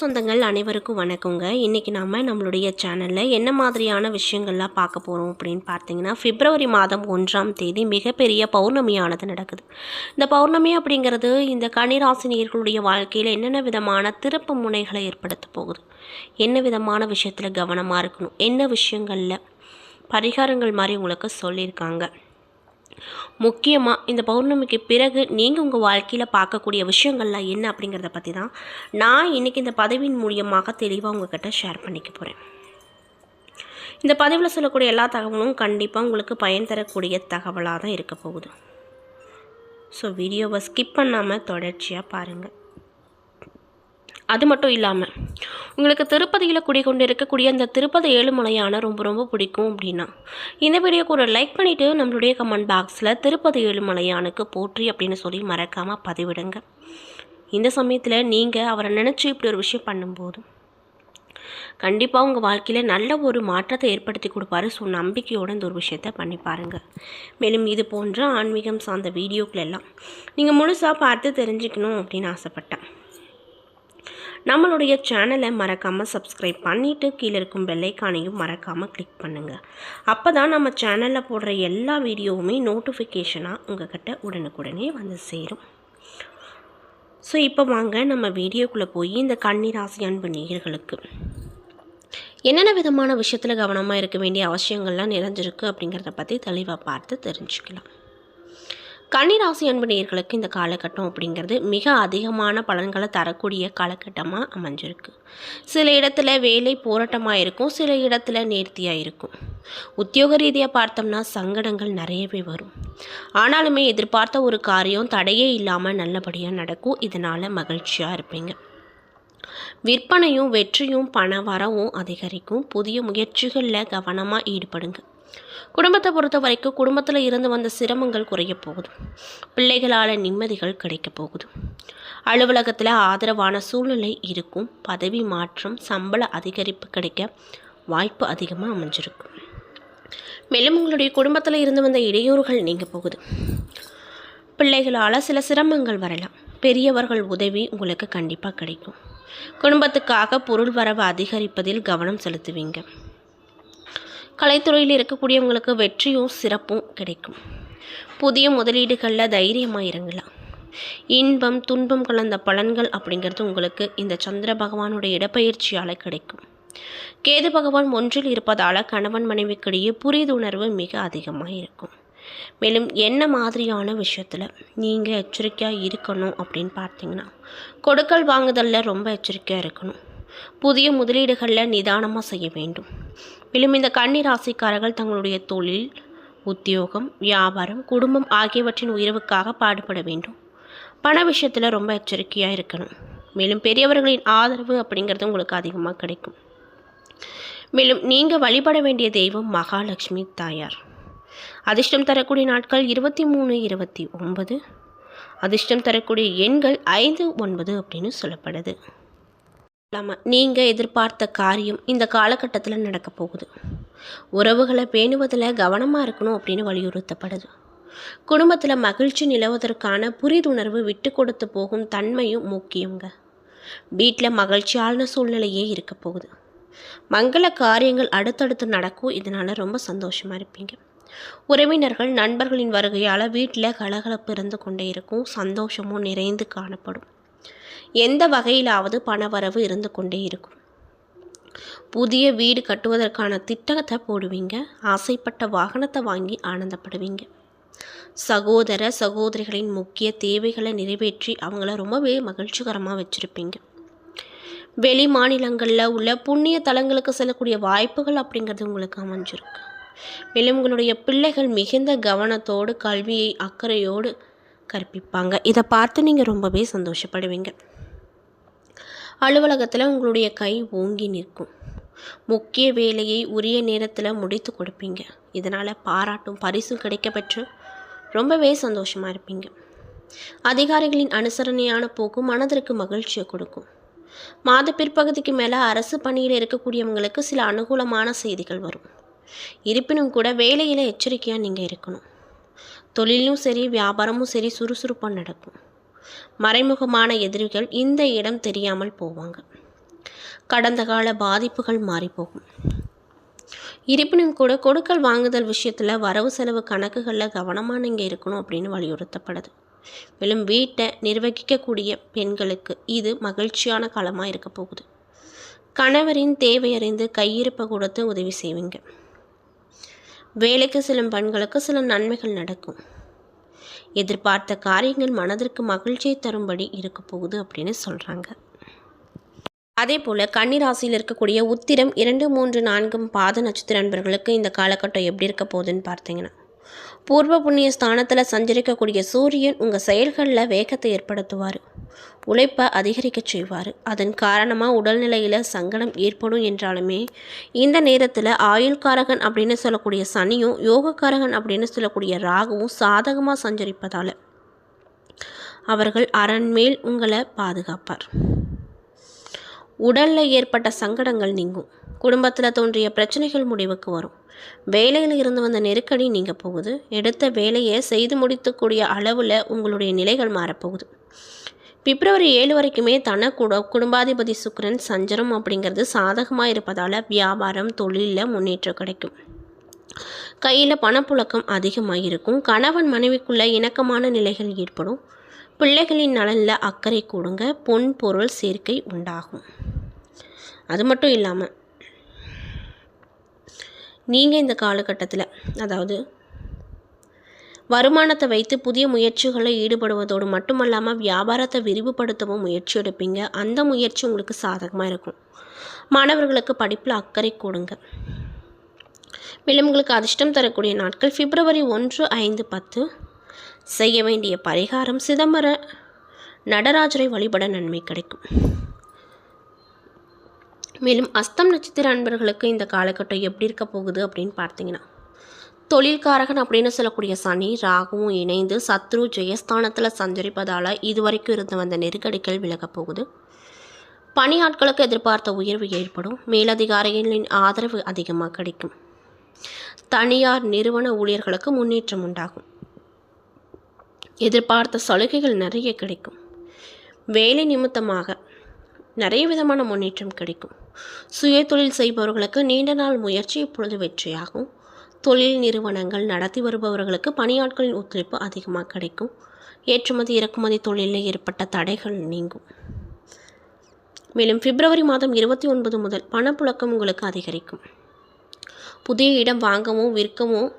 சொந்தங்கள் அனைவருக்கும் வணக்கங்க. இன்றைக்கி நாம் நம்மளுடைய சேனலில் என்ன மாதிரியான விஷயங்கள்லாம் பார்க்க போகிறோம் அப்படின்னு பார்த்தீங்கன்னா பிப்ரவரி மாதம் ஒன்றாம் தேதி மிகப்பெரிய பௌர்ணமியானது நடக்குது. இந்த பௌர்ணமி அப்படிங்கிறது இந்த கணிராசினியர்களுடைய வாழ்க்கையில் என்னென்ன விதமான திருப்பு முனைகளை ஏற்படுத்த போகுது? என்ன விதமான விஷயத்தில் கவனமாக இருக்கணும்? என்ன விஷயங்களில் பரிகாரங்கள் மாதிரி உங்களுக்கு சொல்லியிருக்காங்க. முக்கியமாக இந்த பௌர்ணமிக்கு பிறகு நீங்கள் உங்கள் வாழ்க்கையில் பார்க்கக்கூடிய விஷயங்கள்லாம் என்ன அப்படிங்கிறத பற்றி தான் நான் இன்றைக்கி இந்த பதவியின் மூலியமாக தெளிவாக உங்ககிட்ட ஷேர் பண்ணிக்க போகிறேன் இந்த பதிவில் சொல்லக்கூடிய எல்லா தகவலும் கண்டிப்பாக உங்களுக்கு பயன் தரக்கூடிய தகவலாக தான் இருக்க போகுது. ஸோ வீடியோவை ஸ்கிப் பண்ணாமல் தொடர்ச்சியாக பாருங்கள் அது மட்டும் இல்லாமல் உங்களுக்கு திருப்பதியில் குடிகொண்டு இருக்கக்கூடிய அந்த திருப்பதி ஏழுமலையான ரொம்ப ரொம்ப பிடிக்கும் அப்படின்னா இந்த வீடியோக்கு ஒரு லைக் பண்ணிவிட்டு நம்மளுடைய கமெண்ட் பாக்ஸில் திருப்பதி ஏழுமலையானுக்கு போற்றி அப்படின்னு சொல்லி மறக்காமல் பதிவிடுங்க. இந்த சமயத்தில் நீங்கள் அவரை நினச்சி இப்படி ஒரு விஷயம் பண்ணும்போது கண்டிப்பாக உங்கள் வாழ்க்கையில் நல்ல ஒரு மாற்றத்தை ஏற்படுத்தி கொடுப்பாரு. ஸோ நம்பிக்கையோடு இந்த ஒரு விஷயத்த பண்ணி பாருங்கள் மேலும் இது போன்ற ஆன்மீகம் சார்ந்த வீடியோக்கள் எல்லாம் நீங்கள் முழுசாக பார்த்து தெரிஞ்சுக்கணும் அப்படின்னு ஆசைப்பட்டேன். நம்மளுடைய சேனலை மறக்காமல் சப்ஸ்கிரைப் பண்ணிவிட்டு கீழே இருக்கும் பெல்லைக்கானையும் மறக்காமல் கிளிக் பண்ணுங்கள் அப்போ தான் நம்ம சேனலில் போடுற எல்லா வீடியோவுமே நோட்டிஃபிகேஷனாக உங்ககிட்ட உடனுக்குடனே வந்து சேரும். ஸோ இப்போ வாங்க நம்ம வீடியோக்குள்ளே போய் இந்த கன்னிராசி அன்பு நேயர்களுக்கு. என்னென்ன விதமான விஷயத்தில் கவனமாக இருக்க வேண்டிய அவசியங்கள்லாம் நிறைஞ்சிருக்கு அப்படிங்கிறத பற்றி தெளிவாக பார்த்து தெரிஞ்சுக்கலாம். கன்னிராசி அன்பு நேயர்களுக்கு இந்த காலகட்டம் அப்படிங்கிறது மிக அதிகமான பலன்களை தரக்கூடிய காலகட்டமாக அமைஞ்சிருக்கு. சில இடத்துல வேலை போராட்டமாக இருக்கும் சில இடத்துல நேர்த்தியாக இருக்கும். உத்தியோக ரீதியாக பார்த்தோம்னா சங்கடங்கள் நிறையவே வரும். ஆனாலுமே எதிர்பார்த்த ஒரு காரியம் தடையே இல்லாமல் நல்லபடியாக நடக்கும். இதனால் மகிழ்ச்சியாக இருப்பீங்க. விற்பனையும் வெற்றியும் பண வரவும் அதிகரிக்கும். புதிய முயற்சிகளில் கவனமாக ஈடுபடுங்க. குடும்பத்தை பொறுத்த வரைக்கும் குடும்பத்தில் இருந்து வந்த சிரமங்கள் குறைய போகுது. பிள்ளைகளால் நிம்மதிகள் கிடைக்க போகுது. அலுவலகத்தில் ஆதரவான சூழ்நிலை இருக்கும். பதவி மாற்றம் சம்பள அதிகரிப்பு கிடைக்க வாய்ப்பு அதிகமாக அமைஞ்சிருக்கும் மேலும் உங்களுடைய குடும்பத்தில் இருந்து வந்த இடையூறுகள் நீங்க போகுது. பிள்ளைகளால் சில சிரமங்கள் வரலாம். பெரியவர்கள் உதவி உங்களுக்கு கண்டிப்பாக கிடைக்கும். குடும்பத்துக்காக பொருள் வரவு அதிகரிப்பதில் கவனம் செலுத்துவீங்க. கலைத்துறையில் இருக்கக்கூடியவங்களுக்கு வெற்றியும் சிறப்பும் கிடைக்கும். புதிய முதலீடுகளில் தைரியமாக இறங்கலாம். இன்பம் துன்பம் கலந்த பலன்கள் அப்படிங்கிறது உங்களுக்கு இந்த சந்திர பகவானுடைய இடப்பெயர்ச்சியால் கிடைக்கும். கேது பகவான் ஒன்றில் இருப்பதால் கணவன் மனைவிக்கிடையே புரிதுணர்வு மிக அதிகமாக இருக்கும். மேலும் என்ன மாதிரியான விஷயத்தில் நீங்கள் எச்சரிக்கையாக இருக்கணும் அப்படின்னு பார்த்தீங்கன்னா கொடுக்கல் வாங்குதலில் ரொம்ப எச்சரிக்கையாக இருக்கணும். புதிய முதலீடுகளில் நிதானமாக செய்ய வேண்டும். மேலும் இந்த கன்னிராசிக்காரர்கள் தங்களுடைய தொழில் உத்தியோகம் வியாபாரம் குடும்பம் ஆகியவற்றின் உயர்வுக்காக பாடுபட வேண்டும். பண விஷயத்தில் ரொம்ப எச்சரிக்கையாக இருக்கணும். மேலும் பெரியவர்களின் ஆதரவு அப்படிங்கிறது உங்களுக்கு அதிகமாக கிடைக்கும். மேலும் நீங்கள் வழிபட வேண்டிய தெய்வம் மகாலட்சுமி தாயார். அதிர்ஷ்டம் தரக்கூடிய நாட்கள் இருபத்தி மூணு இருபத்தி ஒன்பது. அதிர்ஷ்டம் தரக்கூடிய எண்கள் ஐந்து ஒன்பது அப்படின்னு சொல்லப்படுது. இல்லாமல் நீங்கள் எதிர்பார்த்த காரியம் இந்த காலகட்டத்தில் நடக்க போகுது. உறவுகளை பேணுவதில் கவனமாக இருக்கணும் அப்படின்னு வலியுறுத்தப்படுது. குடும்பத்தில் மகிழ்ச்சி நிலவுவதற்கான புரிதுணர்வு விட்டு கொடுத்து போகும் தன்மையும் முக்கியங்க. வீட்டில் மகிழ்ச்சியான சூழ்நிலையே இருக்க போகுது. மங்கள காரியங்கள் அடுத்தடுத்து நடக்கும். இதனால் ரொம்ப சந்தோஷமாக இருப்பீங்க. உறவினர்கள் நண்பர்களின் வருகையால் வீட்டில் கலகலப்பு இருந்து கொண்டே இருக்கும். சந்தோஷமும் நிறைந்து காணப்படும். எந்த வகையிலாவது பணவரவு இருந்து கொண்டே இருக்கும். புதிய வீடு கட்டுவதற்கான திட்டத்தை போடுவீங்க ஆசைப்பட்ட வாகனத்தை வாங்கி ஆனந்தப்படுவீங்க. சகோதர சகோதரிகளின் முக்கிய தேவைகளை நிறைவேற்றி அவங்கள ரொம்பவே மகிழ்ச்சிகரமாக வச்சுருப்பீங்க. வெளி மாநிலங்களில் உள்ள புண்ணிய தலங்களுக்கு செல்லக்கூடிய வாய்ப்புகள் அப்படிங்கிறது உங்களுக்கு அமைஞ்சிருக்கு. மேலும் உங்களுடைய பிள்ளைகள் மிகுந்த கவனத்தோடு கல்வியை அக்கறையோடு கற்பிப்பாங்க. இதை பார்த்து நீங்கள் ரொம்பவே சந்தோஷப்படுவீங்க. அலுவலகத்தில் உங்களுடைய கை ஓங்கி நிற்கும். முக்கிய வேலையை உரிய நேரத்தில் முடித்து கொடுப்பீங்க. இதனால் பாராட்டும் பரிசும் கிடைக்கப்பெற்று ரொம்பவே சந்தோஷமாக இருப்பீங்க. அதிகாரிகளின் அனுசரணையான போக்கு மனதிற்கு மகிழ்ச்சியை கொடுக்கும். மாத பிற்பகுதிக்கு மேலே அரசு பணியில் இருக்கக்கூடியவங்களுக்கு சில அனுகூலமான செய்திகள் வரும். இருப்பினும் கூட வேலையில் எச்சரிக்கையாக நீங்கள் இருக்கணும். தொழிலும் சரி வியாபாரமும் சரி சுறுசுறுப்பாக நடக்கும். மறைமுகமான எதிரிகள் இந்த இடம் தெரியாமல் போவாங்க. கடந்த கால பாதிப்புகள் மாறிப்போகும். இருப்பினும் கூட கொடுக்கல் வாங்குதல் விஷயத்தில் வரவு செலவு கணக்குகளில் கவனமாக நீங்கள் இருக்கணும் அப்படின்னு வலியுறுத்தப்படுது. மேலும் வீட்டை நிர்வகிக்கக்கூடிய பெண்களுக்கு இது மகிழ்ச்சியான காலமாக இருக்க போகுது. கணவரின் தேவையறிந்து கையிருப்பை கொடுத்து உதவி செய்வீங்க. வேலைக்கு செல்லும் பெண்களுக்கு சில நன்மைகள் நடக்கும். எதிர்பார்த்த காரியங்கள் மனதிற்கு மகிழ்ச்சியை தரும்படி இருக்க போகுது அப்படின்னு சொல்கிறாங்க அதே போல் கன்னிராசியில் இருக்கக்கூடிய உத்திரம் இரண்டு மூன்று நான்கும் பாத நட்சத்திர நண்பர்களுக்கு இந்த காலகட்டம் எப்படி இருக்க போகுதுன்னு பார்த்தீங்கன்னா பூர்வ புண்ணிய ஸ்தானத்தில் சஞ்சரிக்கக்கூடிய சூரியன் உங்கள் செயல்களில் வேகத்தை ஏற்படுத்துவார். உழைப்பை அதிகரிக்க செய்வார். அதன் காரணமாக உடல்நிலையில் சங்கடம் ஏற்படும் என்றாலுமே இந்த நேரத்தில் ஆயுள்காரகன் அப்படின்னு சொல்லக்கூடிய சனியும் யோகக்காரகன் அப்படின்னு சொல்லக்கூடிய ராகுவும் சாதகமாக சஞ்சரிப்பதால் அவர்கள் அரண்மேல் உங்களை பாதுகாப்பார். உடலில் ஏற்பட்ட சங்கடங்கள் நீங்கும். குடும்பத்தில் தோன்றிய பிரச்சனைகள் முடிவுக்கு வரும். வேலையில் இருந்து வந்த நெருக்கடி நீங்கள் போகுது. எடுத்த வேலையை செய்து முடித்துக்கூடிய அளவில் உங்களுடைய நிலைகள் மாறப்போகுது. பிப்ரவரி ஏழு வரைக்குமே தன கூட குடும்பாதிபதி சுக்கரன் சஞ்சரம் அப்படிங்கிறது சாதகமாக இருப்பதால் வியாபாரம் தொழிலில் முன்னேற்றம் கிடைக்கும். கையில் பணப்புழக்கம் அதிகமாக இருக்கும் கணவன் மனைவிக்குள்ள இணக்கமான நிலைகள் ஏற்படும். பிள்ளைகளின் நலனில் அக்கறை கூடுங்க. பொன் பொருள் சேர்க்கை உண்டாகும். அது மட்டும் இல்லாமல் நீங்கள் இந்த காலகட்டத்தில் அதாவது வருமானத்தை வைத்து புதிய முயற்சிகளில் ஈடுபடுவதோடு மட்டுமல்லாமல் வியாபாரத்தை விரிவுபடுத்தவும் முயற்சி எடுப்பீங்க. அந்த முயற்சி உங்களுக்கு சாதகமாக இருக்கும். மாணவர்களுக்கு படிப்பில் அக்கறை கொடுங்க. மேலும் உங்களுக்கு அதிர்ஷ்டம் தரக்கூடிய நாட்கள் பிப்ரவரி ஒன்று ஐந்து பத்து. செய்ய வேண்டிய பரிகாரம் சிதம்பர. நடராஜரை வழிபட நன்மை கிடைக்கும். மேலும் அஸ்தம் நட்சத்திர அன்பர்களுக்கு இந்த காலகட்டம் எப்படி இருக்க போகுது அப்படின்னு பார்த்தீங்கன்னா தொழில்காரகன் அப்படின்னு சொல்லக்கூடிய சனி ராகுவும் இணைந்து சத்ரு ஜெயஸ்தானத்தில் சஞ்சரிப்பதால் இதுவரைக்கும் இருந்து வந்த நெருக்கடிகள் விலகப் போகுது. பணியாட்களுக்கு எதிர்பார்த்த உயர்வு ஏற்படும். மேலதிகாரிகளின் ஆதரவு அதிகமாக கிடைக்கும். தனியார் நிறுவன ஊழியர்களுக்கு முன்னேற்றம் உண்டாகும். எதிர்பார்த்த சலுகைகள் நிறைய கிடைக்கும். வேலை நிமித்தமாக நிறைய விதமான முன்னேற்றம் கிடைக்கும். சுய தொழில் செய்பவர்களுக்கு நீண்ட நாள் முயற்சி இப்பொழுது வெற்றியாகும். தொழில் நிறுவனங்கள் நடத்தி வருபவர்களுக்கு பணியாட்களின் ஒத்துழைப்பு அதிகமாக கிடைக்கும். ஏற்றுமதி இறக்குமதி தொழிலில் ஏற்பட்ட தடைகள் நீங்கும். மேலும் பிப்ரவரி மாதம் இருபத்தி ஒன்பது முதல் பணப்புழக்கம் உங்களுக்கு அதிகரிக்கும். புதிய இடம் வாங்கவும் விற்கவும்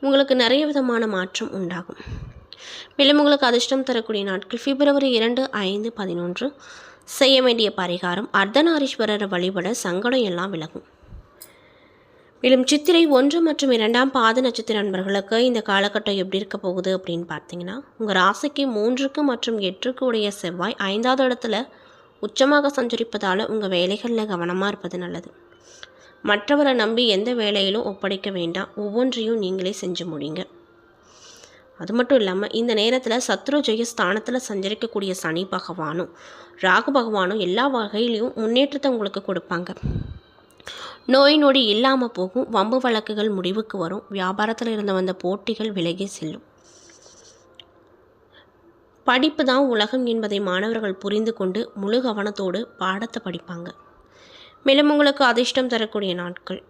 உங்களுக்கு நிறைய விதமான மாற்றம் உண்டாகும். மேலும் உங்களுக்கு அதிர்ஷ்டம் தரக்கூடிய நாட்கள் பிப்ரவரி இரண்டு ஐந்து பதினொன்று. செய்ய வேண்டிய பரிகாரம் அர்த்தநாரீஸ்வரரை வழிபட சங்கடம் எல்லாம் விலகும். மேலும் சித்திரை ஒன்று மற்றும் இரண்டாம் பாத நட்சத்திர நண்பர்களுக்கு இந்த காலகட்டம் எப்படி இருக்க போகுது அப்படின்னு பார்த்தீங்கன்னா உங்கள் ராசிக்கு மூன்றுக்கு மற்றும் எட்டுக்கு உடைய செவ்வாய் ஐந்தாவது இடத்துல உச்சமாக சஞ்சரிப்பதால் உங்கள் வேலைகளில் கவனமாக இருப்பது நல்லது. மற்றவரை நம்பி எந்த வேலையிலும் ஒப்படைக்க வேண்டாம். ஒவ்வொன்றையும் நீங்களே செஞ்சு முடிங்க. அது மட்டும் இல்லாமல் இந்த நேரத்தில் சத்ரு ஜெய ஸ்தானத்தில் சஞ்சரிக்கக்கூடிய சனி பகவானும் ராகு பகவானும் எல்லா வகையிலையும் முன்னேற்றத்தை உங்களுக்கு கொடுப்பாங்க. நோய் நொடி இல்லாமல் போகும். வம்பு வழக்குகள் முடிவுக்கு வரும். வியாபாரத்தில் இருந்து வந்த போட்டிகள் விலகி செல்லும். படிப்பு தான் உலகம் என்பதை மாணவர்கள் புரிந்து கொண்டு முழு கவனத்தோடு பாடத்தை படிப்பாங்க. மேலும் உங்களுக்கு அதிர்ஷ்டம் தரக்கூடிய நாட்கள்.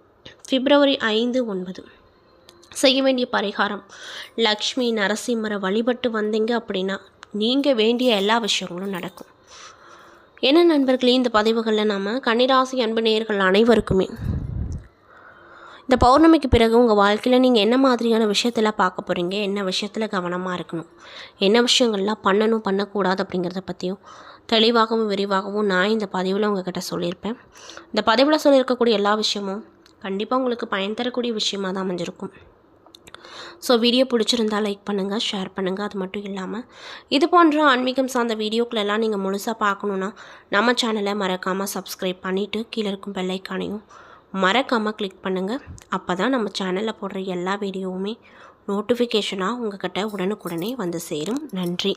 பிப்ரவரி ஐந்து ஒன்பது. செய்ய வேண்டிய பரிகாரம். லக்ஷ்மி நரசிம்மரை வழிபட்டு வந்தீங்க அப்படின்னா நீங்கள் வேண்டிய எல்லா விஷயங்களும் நடக்கும். என்ன நண்பர்களே இந்த பதிவுகளில் நாம் கன்னிராசி அன்பு நேயர்கள் அனைவருக்குமே இந்த பௌர்ணமிக்கு பிறகு உங்கள் வாழ்க்கையில் நீங்கள் என்ன மாதிரியான விஷயத்தில் பார்க்க போகிறீங்க என்ன விஷயத்தில் கவனமாக இருக்கணும்? என்ன விஷயங்கள்லாம் பண்ணணும் பண்ணக்கூடாது அப்படிங்கிறத பற்றியும் தெளிவாகவும் விரிவாகவும் நான் இந்த பதிவில் உங்ககிட்ட சொல்லியிருப்பேன். இந்த பதிவில் சொல்லியிருக்கக்கூடிய எல்லா விஷயமும் கண்டிப்பாக உங்களுக்கு பயன் தரக்கூடிய விஷயமாக தான் அமைஞ்சிருக்கும். ஸோ வீடியோ பிடிச்சிருந்தா லைக் பண்ணுங்கள் ஷேர் பண்ணுங்கள் அது மட்டும் இல்லாமல் இது போன்ற ஆன்மீகம் சார்ந்த வீடியோக்களெல்லாம் நீங்கள் முழுசாக பார்க்கணுன்னா நம்ம சேனலை மறக்காமல் சப்ஸ்கிரைப் பண்ணிவிட்டு கீழே இருக்கும் பெல்லைக்கானையும் மறக்காமல் கிளிக் பண்ணுங்கள் அப்போ தான் நம்ம சேனலில் போடுற எல்லா வீடியோவுமே நோட்டிஃபிகேஷனாக உங்கள்கிட்ட உடனுக்குடனே வந்து சேரும். நன்றி.